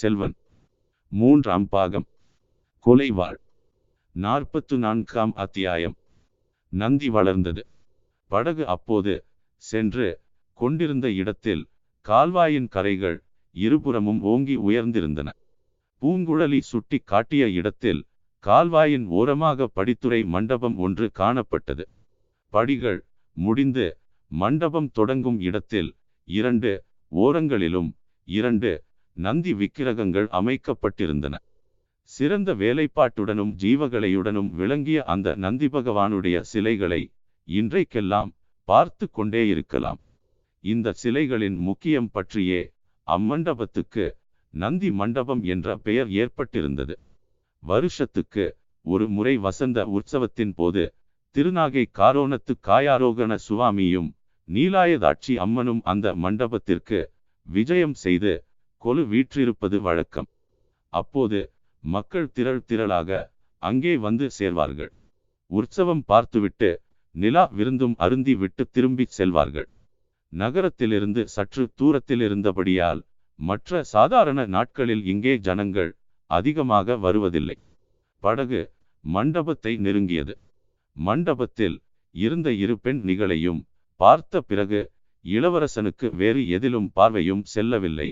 செல்வன். மூன்றாம் பாகம். கொலைவாள். நாற்பத்து நான்காம் அத்தியாயம். நந்தி வளர்ந்தது. படகு அப்போது சென்று கொண்டிருந்த இடத்தில் கால்வாயின் கரைகள் இருபுறமும் ஓங்கி உயர்ந்திருந்தன. பூங்குழலி சுட்டி காட்டிய இடத்தில் கால்வாயின் ஓரமாக படித்துறை மண்டபம் ஒன்று காணப்பட்டது. படிகள் முடிந்து மண்டபம் தொடங்கும் இடத்தில் இரண்டு ஓரங்களிலும் இரண்டு நந்தி விக்கிரகங்கள் அமைக்கப்பட்டிருந்தன. சிறந்த வேலைப்பாட்டுடனும் ஜீவகலையுடனும் விளங்கிய அந்த நந்தி பகவானுடைய சிலைகளை இன்றைக்கெல்லாம் பார்த்து கொண்டே இருக்கலாம். இந்த சிலைகளின் முக்கியம் பற்றியே அம்மண்டபத்துக்கு நந்தி மண்டபம் என்ற பெயர் ஏற்பட்டிருந்தது. வருஷத்துக்கு ஒரு முறை வசந்த உற்சவத்தின் போது திருநாகை காரோணத்து காயாரோகண சுவாமியும் நீலாயதாட்சி அம்மனும் அந்த மண்டபத்திற்கு விஜயம் செய்து கொலு வீற்றிருப்பது வழக்கம். அப்போது மக்கள் திரள் திரளாக அங்கே வந்து சேர்வார்கள். உற்சவம் பார்த்துவிட்டு நிலா விருந்தும் அருந்தி விட்டு திரும்பிச் செல்வார்கள். நகரத்திலிருந்து சற்று தூரத்தில் இருந்தபடியால் மற்ற சாதாரண நாட்களில் இங்கே ஜனங்கள் அதிகமாக வருவதில்லை. படகு மண்டபத்தை நெருங்கியது. மண்டபத்தில் இருந்த இரு பெண் நிகழையும் பார்த்த பிறகு இளவரசனுக்கு வேறு எதிலும் பார்வையும் செல்லவில்லை.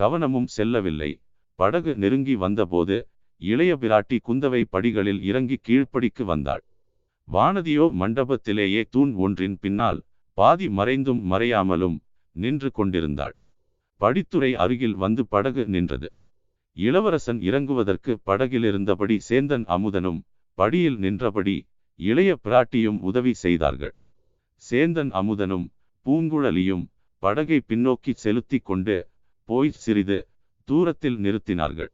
கவனமும் செல்லவில்லை. படகு நெருங்கி வந்தபோது இளைய பிராட்டி குந்தவை படிகளில் இறங்கி கீழ்ப்படிக்கு வந்தாள். வானதியோ மண்டபத்திலேயே தூண் ஒன்றின் பின்னால் பாதி மறைந்தும் மறையாமலும் நின்று கொண்டிருந்தாள். படித்துறை அருகில் வந்து படகு நின்றது. இளவரசன் இறங்குவதற்கு படகிலிருந்தபடி சேந்தன் அமுதனும் படியில் நின்றபடி இளைய பிராட்டியும் உதவி செய்தார்கள். சேந்தன் அமுதனும் பூங்குழலியும் படகை பின்னோக்கி செலுத்தி கொண்டு போய் சிறிது தூரத்தில் நிறுத்தினார்கள்.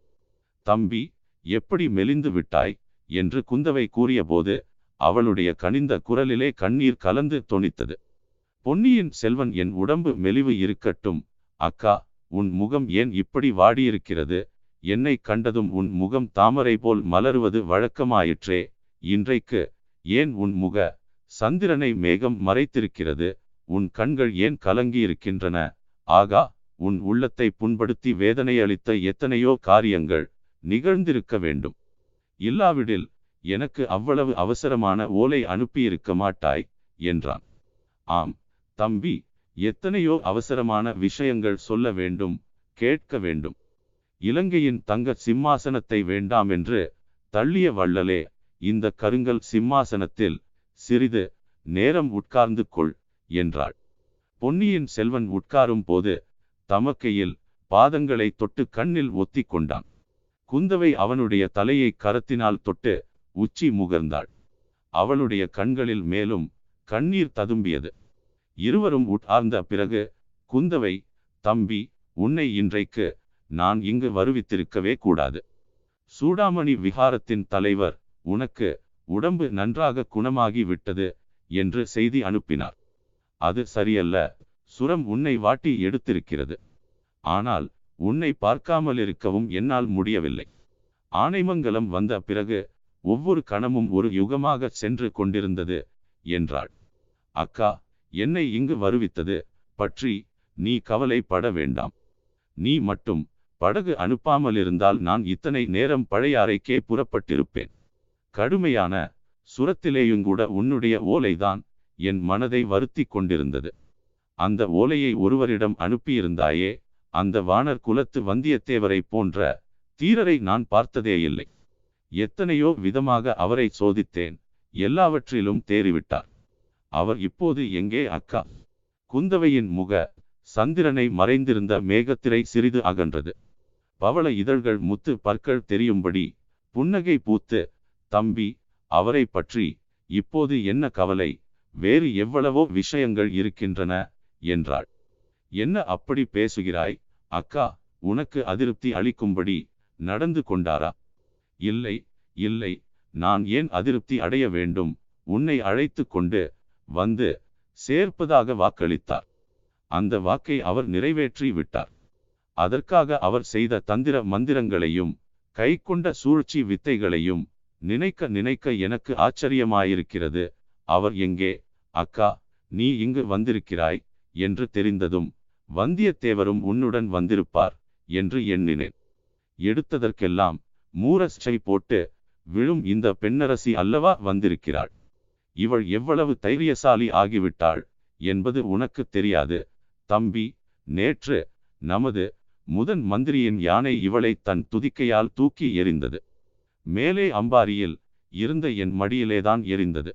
தம்பி எப்படி மெலிந்து விட்டாய்? என்று குந்தவை கூறியபோது அவளுடைய கனிந்த குரலிலே கண்ணீர் கலந்து தொனித்தது. பொன்னியின் செல்வன் என் உடம்பு மெலிவு இருக்கட்டும். அக்கா உன் முகம் ஏன் இப்படி வாடியிருக்கிறது? என்னை கண்டதும் உன் முகம் தாமரை போல் மலருவது வழக்கமாயிற்றே. இன்றைக்கு ஏன் உன் முக சந்திரனை மேகம் மறைத்திருக்கிறது? உன் கண்கள் ஏன் கலங்கியிருக்கின்றன? ஆகா உன் உள்ளத்தை புண்படுத்தி வேதனையளித்த எத்தனையோ காரியங்கள் நிகழ்ந்திருக்க வேண்டும். இல்லாவிடில் எனக்கு அவ்வளவு அவசரமான ஓலை அனுப்பியிருக்க மாட்டாய் என்றான். ஆம் தம்பி எத்தனையோ அவசரமான விஷயங்கள் சொல்ல வேண்டும் கேட்க வேண்டும். இலங்கையின் தங்க சிம்மாசனத்தை வேண்டாம் என்று தள்ளிய வள்ளலே இந்த கருங்கல் சிம்மாசனத்தில் சிறிது நேரம் உட்கார்ந்து கொள் என்றாள். பொன்னியின் செல்வன் உட்காரும் போது தமக்கையில் பாதங்களை தொட்டு கண்ணில் ஒத்தி கொண்டான் குந்தவை அவனுடைய தலையை கரத்தினால் தொட்டு உச்சி முகர்ந்தாள். அவளுடைய கண்களில் மேலும் கண்ணீர் ததும்பியது. இருவரும் உட்கார்ந்த பிறகு குந்தவை தம்பி உன்னை இன்றைக்கு நான் இங்கு வருவித்திருக்கவே கூடாது. சூடாமணி விகாரத்தின் தலைவர் உனக்கு உடம்பு நன்றாக குணமாகி விட்டது என்று செய்தி அனுப்பினார். அது சரியல்ல. சுரம் உன்னை வாட்டி எடுத்திருக்கிறது. ஆனால் உன்னை பார்க்காமல் இருக்கவும் என்னால் முடியவில்லை. ஆனைமங்கலம் வந்த பிறகு ஒவ்வொரு கணமும் ஒரு யுகமாக சென்று கொண்டிருந்தது என்றாள். அக்கா என்னை இங்கு வருவித்தது பற்றி நீ கவலைப்பட வேண்டாம். நீ மட்டும் படகு அனுப்பாமல் இருந்தால் நான் இத்தனை நேரம் பழையாறைக்கே புறப்பட்டிருப்பேன். கடுமையான சுரத்திலேயுங்கூட உன்னுடைய ஓலைதான் என் மனதை வருத்தி கொண்டிருந்தது. அந்த ஓலையை ஒருவரிடம் அனுப்பியிருந்தாயே அந்த வானர் குலத்து வந்தியத்தேவரை போன்ற தீரரை நான் பார்த்ததே இல்லை. எத்தனையோ விதமாக அவரை சோதித்தேன் எல்லாவற்றிலும் தேறிவிட்டார். அவர் இப்போது எங்கே அக்கா? குந்தவையின் முக சந்திரனை மறைந்திருந்த மேகத்திரை சிறிது அகன்றது. பவள இதழ்கள் முத்து பற்கள் தெரியும்படி புன்னகை பூத்து தம்பி அவரை பற்றி இப்போது என்ன கவலை? வேறு எவ்வளவோ விஷயங்கள் இருக்கின்றன. என்றாள். என்ன அப்படி பேசுகிறாய்? அக்கா உனக்கு அதிருப்தி அளிக்கும்படி நடந்து கொண்டாரா? இல்லை இல்லை நான் ஏன் அதிருப்தி அடைய வேண்டும்? உன்னை அழைத்து கொண்டு வந்து சேர்ப்பதாக வாக்களித்தார். அந்த வாக்கை அவர் நிறைவேற்றி விட்டார். அதற்காக அவர் செய்த தந்திர மந்திரங்களையும் கை கொண்ட சூழ்ச்சி வித்தைகளையும் நினைக்க நினைக்க எனக்கு ஆச்சரியமாயிருக்கிறது. அவர் எங்கே? அக்கா நீ இங்கு வந்திருக்கிறாய். என்று தெரிந்ததும் வந்தியத்தேவரும் உன்னுடன் வந்திருப்பார் என்று எண்ணினேன். எடுத்ததற்கெல்லாம் மூரச்சை போட்டு விழும் இந்த பெண்ணரசி அல்லவா வந்திருக்கிறாள்? இவள் எவ்வளவு தைரியசாலி ஆகிவிட்டாள் என்பது உனக்கு தெரியாது. தம்பி நேற்று நமது முதன் மந்திரியின் யானை இவளை தன் துதிக்கையால் தூக்கி எறிந்தது. மேலே அம்பாரியில் இருந்த என் மடியிலேதான் எரிந்தது.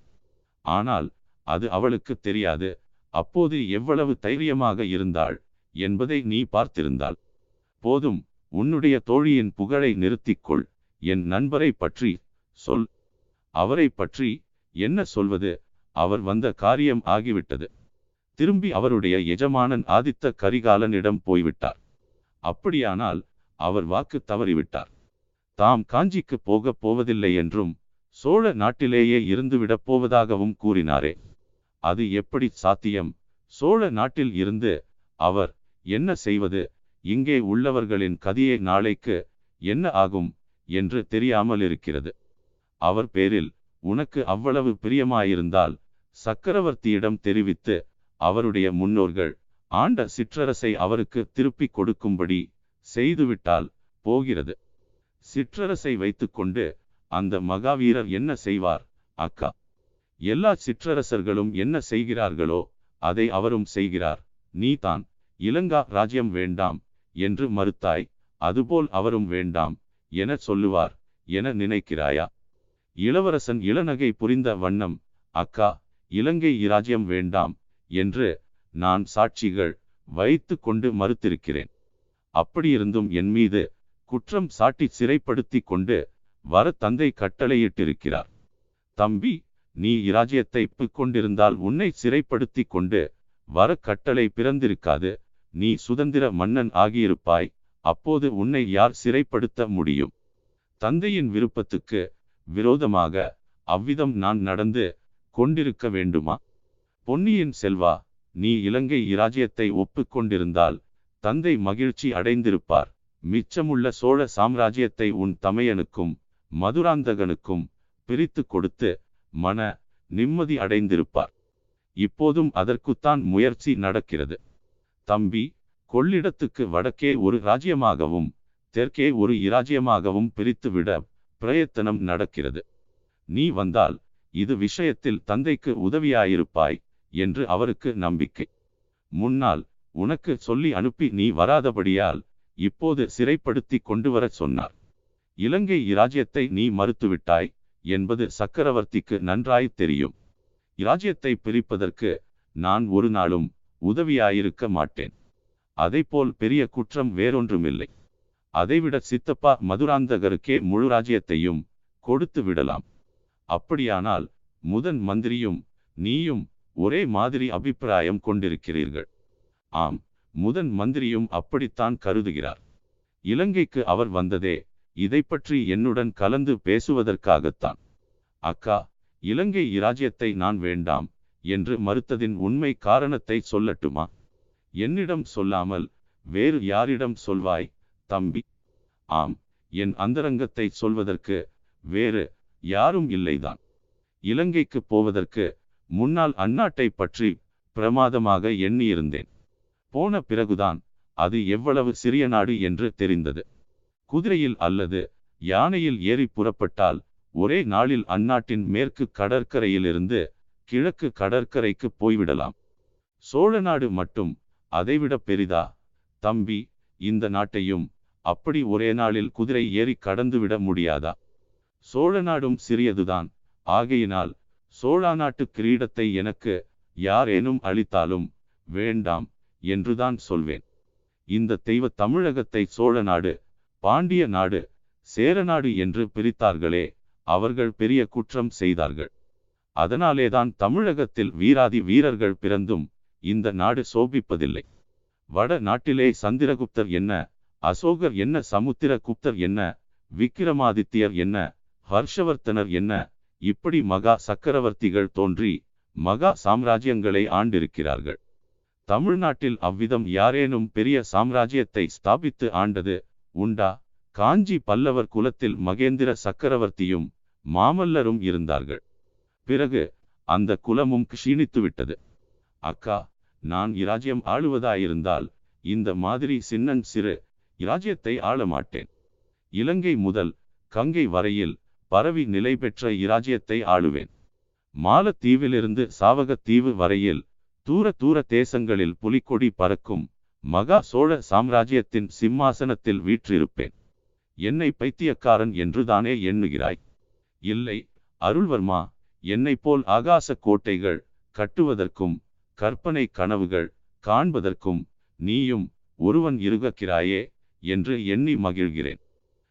ஆனால் அது அவளுக்கு தெரியாது. அப்போது எவ்வளவு தைரியமாக இருந்தாள் என்பதை நீ பார்த்திருந்தாள் போதும் உன்னுடைய தோழியின் புகழை நிறுத்திக்கொள் என் நண்பரை பற்றி சொல். அவரை பற்றி என்ன சொல்வது? அவர் வந்த காரியம் ஆகிவிட்டது. திரும்பி அவருடைய எஜமானன் ஆதித்த கரிகாலனிடம் போய்விட்டார். அப்படியானால் அவர் வாக்கு தவறிவிட்டார். தாம் காஞ்சிக்கு போகப் போவதில்லை என்றும் சோழ நாட்டிலேயே இருந்துவிடப் போவதாகவும் கூறினாரே. அது எப்படி சாத்தியம்? சோழ நாட்டில் இருந்து அவர் என்ன செய்வது? இங்கே உள்ளவர்களின் கதியை நாளைக்கு என்ன ஆகும் என்று தெரியாமல் இருக்கிறது அவர் பேரில் உனக்கு அவ்வளவு பிரியமாயிருந்தால் சக்கரவர்த்தியிடம் தெரிவித்து அவருடைய முன்னோர்கள் ஆண்ட சிற்றரசை அவருக்கு திருப்பிக் கொடுக்கும்படி செய்துவிட்டால் போகிறது. சிற்றரசை வைத்துக்கொண்டு அந்த மகாவீரர் என்ன செய்வார் அக்கா? எல்லா சிற்றரசர்களும் என்ன செய்கிறார்களோ அதை அவரும் செய்கிறார். நீ தான் இலங்கா ராஜ்யம் வேண்டாம் என்று மறுத்தாய். அதுபோல் அவரும் வேண்டாம் என சொல்லுவார் என நினைக்கிறாயா? இளவரசன் இளநகை புரிந்த வண்ணம் அக்கா இலங்கை இராஜ்யம் வேண்டாம் என்று நான் சாட்சிகள் வைத்து கொண்டு மறுத்திருக்கிறேன். அப்படியிருந்தும் என் மீது குற்றம் சாட்டி சிறைப்படுத்தி கொண்டு வர தந்தை கட்டளையிட்டிருக்கிறார். தம்பி நீ இராஜ்யத்தை கொண்டிருந்தால் உன்னை சிறைப்படுத்தி கொண்டு வர கட்டளை பிறந்திருக்காது. நீ சுதந்திர மன்னன் ஆகியிருப்பாய். அப்போது உன்னை யார் சிறைப்படுத்த முடியும்? தந்தையின் விருப்பத்துக்கு விரோதமாக அவ்விதம் நான் நடந்து கொண்டிருக்க வேண்டுமா? பொன்னியின் செல்வா நீ இலங்கை இராஜ்யத்தை ஒப்புக்கொண்டிருந்தால் தந்தை மகிழ்ச்சி அடைந்திருப்பார். மிச்சமுள்ள சோழ சாம்ராஜ்யத்தை உன் தமையனுக்கும் மதுராந்தகனுக்கும் பிரித்து கொடுத்து மன நிம்மதி அடைந்திருப்பார். இப்போதும் அதற்குத்தான் முயற்சி நடக்கிறது. தம்பி கொள்ளிடத்துக்கு வடக்கே ஒரு ராஜ்யமாகவும் தெற்கே ஒரு இராஜ்யமாகவும் பிரித்துவிட பிரயத்தனம் நடக்கிறது. நீ வந்தால் இது விஷயத்தில் தந்தைக்கு உதவியாயிருப்பாய் என்று அவருக்கு நம்பிக்கை. முன்னால் உனக்கு சொல்லி அனுப்பி நீ வராதபடியால் இப்போது சிறைப்படுத்தி கொண்டு வரச் சொன்னார். இலங்கை இராஜ்யத்தை நீ மறுத்துவிட்டாய் என்பது சக்கரவர்த்திக்கு நன்றாய் தெரியும். இராஜ்யத்தை பிரிப்பதற்கு நான் ஒரு நாளும் உதவியாயிருக்க மாட்டேன். அதைப்போல் பெரிய குற்றம் வேறொன்றுமில்லை. அதைவிட சித்தப்பா மதுராந்தகருக்கே முழு ராஜ்யத்தையும் கொடுத்து விடலாம். அப்படியானால் முதன் மந்திரியும் நீயும் ஒரே மாதிரி அபிப்பிராயம் கொண்டிருக்கிறீர்கள். ஆம் முதன் மந்திரியும் அப்படித்தான் கருதுகிறார். இலங்கைக்கு அவர் வந்ததே இதை பற்றி என்னுடன் கலந்து பேசுவதற்காகத்தான். அக்கா இலங்கை இராஜ்யத்தை நான் வேண்டாம் என்று மறுத்ததின் உண்மை காரணத்தை சொல்லட்டுமா? என்னிடம் சொல்லாமல் வேறு யாரிடம் சொல்வாய் தம்பி? ஆம் என் அந்தரங்கத்தை சொல்வதற்கு வேறு யாரும் இல்லைதான். இலங்கைக்கு போவதற்கு முன்னால் அந்நாட்டை பற்றி பிரமாதமாக எண்ணியிருந்தேன். போன பிறகுதான் அது எவ்வளவு சிறிய நாடு என்று தெரிந்தது. குதிரையில் அல்லது யானையில் ஏறி புறப்பட்டால் ஒரே நாளில் அந்நாட்டின் மேற்கு கடற்கரையிலிருந்து கிழக்கு கடற்கரைக்கு போய்விடலாம். சோழ நாடு மட்டும் அதைவிட பெரிதா? தம்பி இந்த நாட்டையும் அப்படி ஒரே நாளில் குதிரை ஏறி கடந்துவிட முடியாதா? சோழ நாடும் சிறியதுதான். ஆகையினால் சோழா நாட்டு கிரீடத்தை எனக்கு யாரேனும் அளித்தாலும் வேண்டாம் என்றுதான் சொல்வேன். இந்த தெய்வ தமிழகத்தை சோழ நாடு பாண்டிய நாடு சேரநாடு என்று பிரித்தார்களே அவர்கள் பெரிய குற்றம் செய்தார்கள். அதனாலேதான் தமிழகத்தில் வீராதி வீரர்கள் பிறந்தும் இந்த நாடு சோபிப்பதில்லை. வட நாட்டிலே சந்திரகுப்தர் என்ன அசோகர் என்ன சமுத்திரகுப்தர் என்ன விக்கிரமாதித்யர் என்ன ஹர்ஷவர்த்தனர் என்ன இப்படி மகா சக்கரவர்த்திகள் தோன்றி மகா சாம்ராஜ்யங்களை ஆண்டிருக்கிறார்கள். தமிழ்நாட்டில் அவ்விதம் யாரேனும் பெரிய சாம்ராஜ்யத்தை ஸ்தாபித்து ஆண்டது உண்டா? காஞ்சி பல்லவர் குலத்தில் மகேந்திர சக்கரவர்த்தியும் மாமல்லரும் இருந்தார்கள். பிறகு அந்த குலமும் க்ஷீணித்துவிட்டது. அக்கா நான் இராஜ்யம் ஆளுவதாயிருந்தால் இந்த மாதிரி சின்னன் சிறு இராஜ்யத்தை ஆள மாட்டேன் இலங்கை முதல் கங்கை வரையில் பரவி நிலை பெற்ற இராஜ்யத்தை ஆளுவேன். மாலத்தீவிலிருந்து சாவகத்தீவு வரையில் தூர தூர தேசங்களில் புலிக்கொடி பறக்கும் மகா சோழ சாம்ராஜ்யத்தின் சிம்மாசனத்தில் வீற்றிருப்பேன். என்னை பைத்தியக்காரன் என்றுதானே எண்ணுகிறாய்? இல்லை அருள்வர்மா என்னைப் போல் ஆகாச கோட்டைகள் கட்டுவதற்கும் கற்பனை கனவுகள் காண்பதற்கும் நீயும் ஒருவன் இருகக்கிறாயே என்று எண்ணி மகிழ்கிறேன்.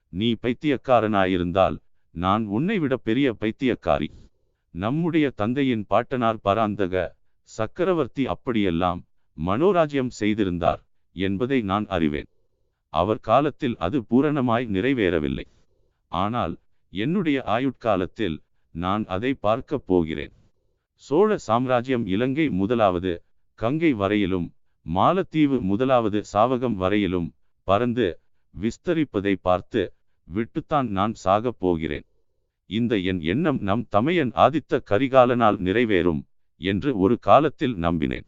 நீ பைத்தியக்காரனாயிருந்தால் நான் உன்னை விட பெரிய பைத்தியக்காரி. நம்முடைய தந்தையின் பாட்டனார் பராந்தக சக்கரவர்த்தி அப்படியெல்லாம் மனோராஜ்யம் செய்திருந்தார் என்பதை நான் அறிவேன். அவர் காலத்தில் அது பூரணமாய் நிறைவேறவில்லை. ஆனால் என்னுடைய ஆயுட்காலத்தில் நான் அதை பார்க்கப் போகிறேன். சோழ சாம்ராஜ்யம் இலங்கை முதலாவது கங்கை வரையிலும் மாலத்தீவு முதலாவது சாவகம் வரையிலும் பறந்து விஸ்தரிப்பதை பார்த்து விட்டுத்தான் நான் சாகப் போகிறேன். இந்த என் எண்ணம் நம் தமையன் ஆதித்த கரிகாலனால் நிறைவேறும் என்று ஒரு காலத்தில் நம்பினேன்.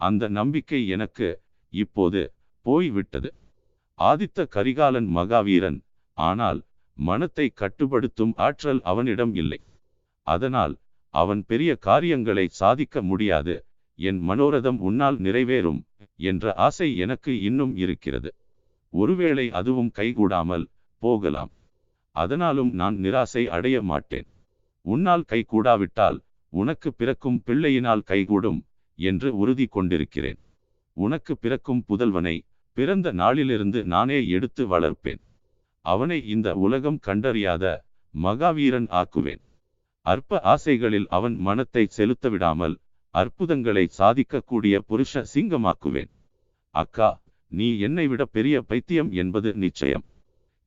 அந்த நம்பிக்கை எனக்கு இப்போது போய்விட்டது. ஆதித்த கரிகாலன் மகாவீரன் ஆனால் மனத்தை கட்டுப்படுத்தும் ஆற்றல் அவனிடம் இல்லை. அதனால் அவன் பெரிய காரியங்களை சாதிக்க முடியாது. என் மனோரதம் உன்னால் நிறைவேறும் என்ற ஆசை எனக்கு இன்னும் இருக்கிறது. ஒருவேளை அதுவும் கைகூடாமல் போகலாம். அதனாலும் நான் நிராசை அடைய மாட்டேன். உன்னால் கைகூடாவிட்டால் உனக்கு பிறக்கும் பிள்ளையினால் கைகூடும் என்று உறுதி கொண்டிருக்கிறேன். உனக்கு பிறக்கும் புதல்வனை பிறந்த நாளிலிருந்து நானே எடுத்து வளர்ப்பேன். அவனை இந்த உலகம் கண்டறியாத மகாவீரன் ஆக்குவேன். அற்ப ஆசைகளில் அவன் மனத்தை செலுத்த விடாமல் அற்புதங்களை சாதிக்கக்கூடிய புருஷ சிங்கமாக்குவேன். அக்கா நீ என்னை விட பெரிய பைத்தியம் என்பது நிச்சயம்.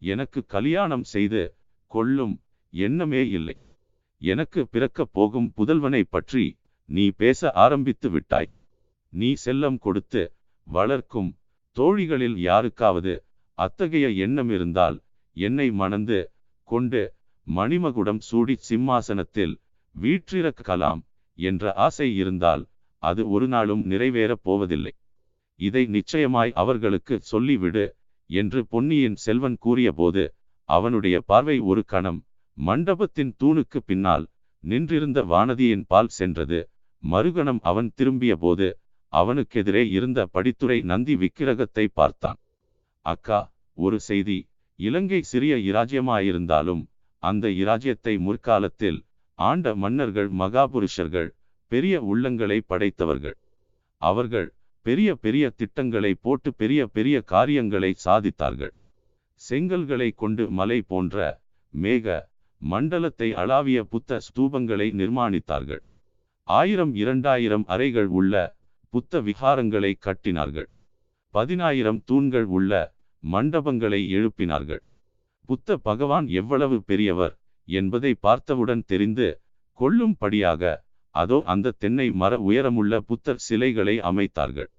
எனக்கு கல்யாணம் செய்து கொள்ளும் எண்ணமே இல்லை. எனக்கு பிறக்கப் போகும் புதல்வனை பற்றி நீ பேச ஆரம்பித்து விட்டாய். நீ செல்லம் கொடுத்து வளர்க்கும் தோழிகளில் யாருக்காவது அத்தகைய எண்ணம் இருந்தால் என்னை மணந்து கொண்டு மணிமகுடம் சூடி சிம்மாசனத்தில் வீற்றிறக்கலாம் என்ற ஆசை இருந்தால் அது ஒரு நாளும் நிறைவேறப் போவதில்லை. இதை நிச்சயமாய் அவர்களுக்கு சொல்லிவிடு என்று பொன்னியின் செல்வன் கூறியபோது அவனுடைய பார்வை ஒரு கணம் மண்டபத்தின் தூணுக்கு பின்னால் நின்றிருந்த வானதியின் பால் சென்றது. மறுகணம் அவன் திரும்பிய போது அவனுக்கெதிரே இருந்த படித்துறை நந்தி விக்கிரகத்தை பார்த்தான். அக்கா ஒரு செய்தி. இலங்கை சிறிய இராஜ்யமாயிருந்தாலும் அந்த இராஜ்யத்தை முற்காலத்தில் ஆண்ட மன்னர்கள் மகாபுருஷர்கள் பெரிய உள்ளங்களை படைத்தவர்கள். அவர்கள் பெரிய பெரிய திட்டங்களை போட்டு பெரிய பெரிய காரியங்களை சாதித்தார்கள். செங்கல்களை கொண்டு மலை போன்ற மேக மண்டலத்தை அளாவிய புத்த ஸ்தூபங்களை நிர்மாணித்தார்கள். ஆயிரம் இரண்டாயிரம் அறைகள் உள்ள புத்த விகாரங்களை கட்டினார்கள். பதினாயிரம் தூண்கள் உள்ள மண்டபங்களை எழுப்பினார்கள். புத்த பகவான் எவ்வளவு பெரியவர் என்பதை பார்த்தவுடன் தெரிந்து கொள்ளும்படியாக அதோ அந்த தென்னை மர உயரமுள்ள புத்தர் சிலைகளை அமைத்தார்கள்.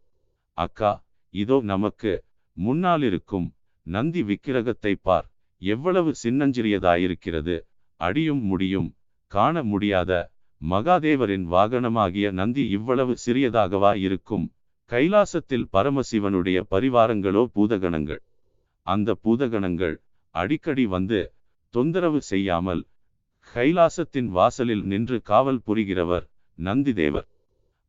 அக்கா இதோ நமக்கு முன்னாலிருக்கும் நந்தி விக்கிரகத்தை பார். எவ்வளவு சின்னஞ்சிறியதாயிருக்கிறது. அடியும் முடியும் காண முடியாத மகாதேவரின் வாகனமாகிய நந்தி இவ்வளவு சிறியதாகவா இருக்கும்? கைலாசத்தில் பரமசிவனுடைய பரிவாரங்களோ பூதகணங்கள்? அந்த பூதகணங்கள் அடிக்கடி வந்து தொந்தரவு செய்யாமல் கைலாசத்தின் வாசலில் நின்று காவல் புரிகிறவர் நந்திதேவர்.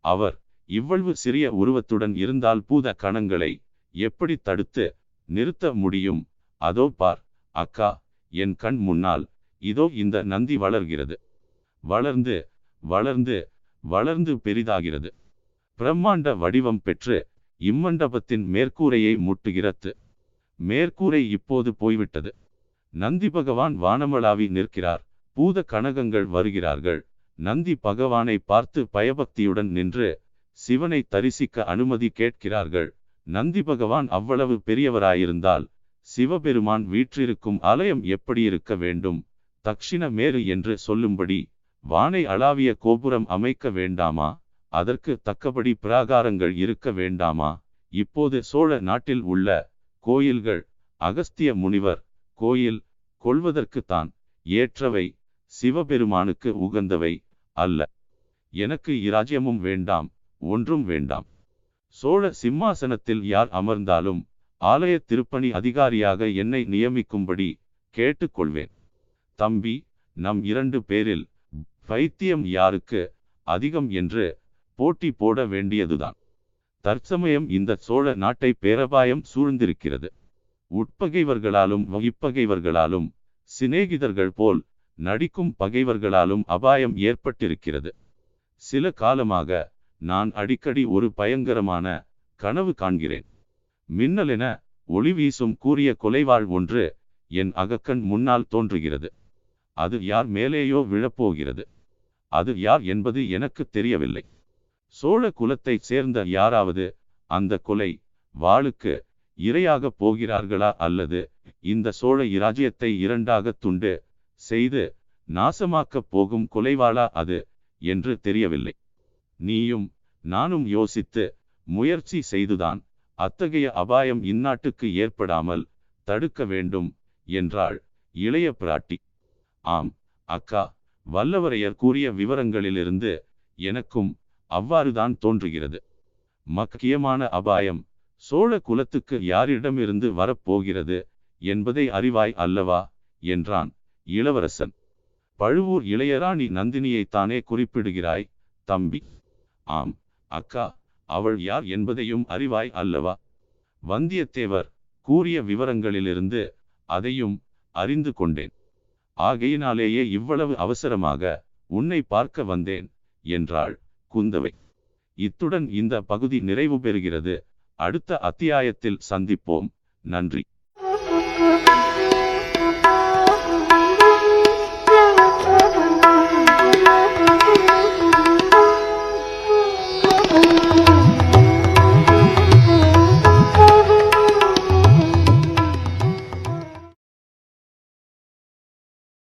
அவர் இவ்வளவு சிறிய உருவத்துடன் இருந்தால் பூத கணங்களை எப்படி தடுத்து நிறுத்த முடியும்? அதோ பார் அக்கா என் கண் முன்னால் இதோ இந்த நந்தி வளர்கிறது. வளர்ந்து வளர்ந்து வளர்ந்து பெரிதாகிறது. பிரம்மாண்ட வடிவம் பெற்று இம்மண்டபத்தின் மேற்கூரையை முட்டுகிறது. மேற்கூரை இப்போது போய்விட்டது. நந்தி பகவான் வானமளாவி நிற்கிறார். பூத கனகங்கள் வருகிறார்கள். நந்தி பகவானை பார்த்து பயபக்தியுடன் நின்று சிவனை தரிசிக்க அனுமதி கேட்கிறார்கள். நந்தி பகவான் அவ்வளவு பெரியவராயிருந்தால் சிவபெருமான் வீற்றிருக்கும் ஆலயம் எப்படி இருக்க வேண்டும்? தக்ஷிண மேரு என்று சொல்லும்படி வானை அளாவிய கோபுரம் அமைக்க வேண்டாமா? அதற்கு தக்கபடி பிராகாரங்கள் இருக்க வேண்டாமா? இப்போது சோழ நாட்டில் உள்ள கோயில்கள் அகஸ்திய முனிவர் கோயில் கொள்வதற்குத்தான் ஏற்றவை சிவபெருமானுக்கு உகந்தவை அல்ல. எனக்கு இராஜ்யமும் வேண்டாம் ஒன்றும் வேண்டாம். சோழ சிம்மாசனத்தில் யார் அமர்ந்தாலும் ஆலய திருப்பணி அதிகாரியாக என்னை நியமிக்கும்படி கேட்டுக்கொள்வேன். தம்பி நம் இரண்டு பேரில் பைத்தியம் யாருக்கு அதிகம் என்று போட்டி போட வேண்டியதுதான். தற்சமயம் இந்த சோழ நாட்டை பேரபாயம் சூழ்ந்திருக்கிறது. உட்பகைவர்களாலும் வகிப்பகைவர்களாலும் சிநேகிதர்கள் போல் நடிக்கும் பகைவர்களாலும் அபாயம் ஏற்பட்டிருக்கிறது. சில காலமாக நான் அடிக்கடி ஒரு பயங்கரமான கனவு காண்கிறேன். மின்னலென ஒளி வீசும் கூறிய கொலைவாள் ஒன்று என் அகக்கண் முன்னால் தோன்றுகிறது. அது யார் மேலேயோ விழப்போகிறது. அது யார் என்பது எனக்கு தெரியவில்லை. சோழ குலத்தைச் சேர்ந்த யாராவது அந்த கொலை வாளுக்கு இரையாக போகிறார்களா அல்லது இந்த சோழ இராஜ்யத்தை இரண்டாக துண்டு செய்து நாசமாக்கப் போகும் கொலைவாளா அது என்று தெரியவில்லை. நீயும் நானும் யோசித்து முயற்சி செய்துதான் அத்தகைய அபாயம் இந்நாட்டுக்கு ஏற்படாமல் தடுக்க வேண்டும் என்றாள் இளைய பிராட்டி. ஆம் அக்கா வல்லவரையர் கூறிய விவரங்களிலிருந்து எனக்கும் அவ்வாறுதான் தோன்றுகிறது. மக்கியமான அபாயம் சோழ குலத்துக்கு யாரிடமிருந்து வரப்போகிறது என்பதை அறிவாய் அல்லவா? என்றான் இளவரசன். பழுவூர் இளையராணி நந்தினியைத்தானே குறிப்பிடுகிறாய் தம்பி? ஆம் அக்கா அவள் யார் என்பதையும் அறிவாய் அல்லவா? வந்தியத்தேவர் கூறிய விவரங்களிலிருந்து அதையும் அறிந்து கொண்டேன். ஆகையினாலேயே இவ்வளவு அவசரமாக உன்னை பார்க்க வந்தேன் என்றாள் குந்தவை. இத்துடன் இந்த பகுதி நிறைவு பெறுகிறது. அடுத்த அத்தியாயத்தில் சந்திப்போம். நன்றி.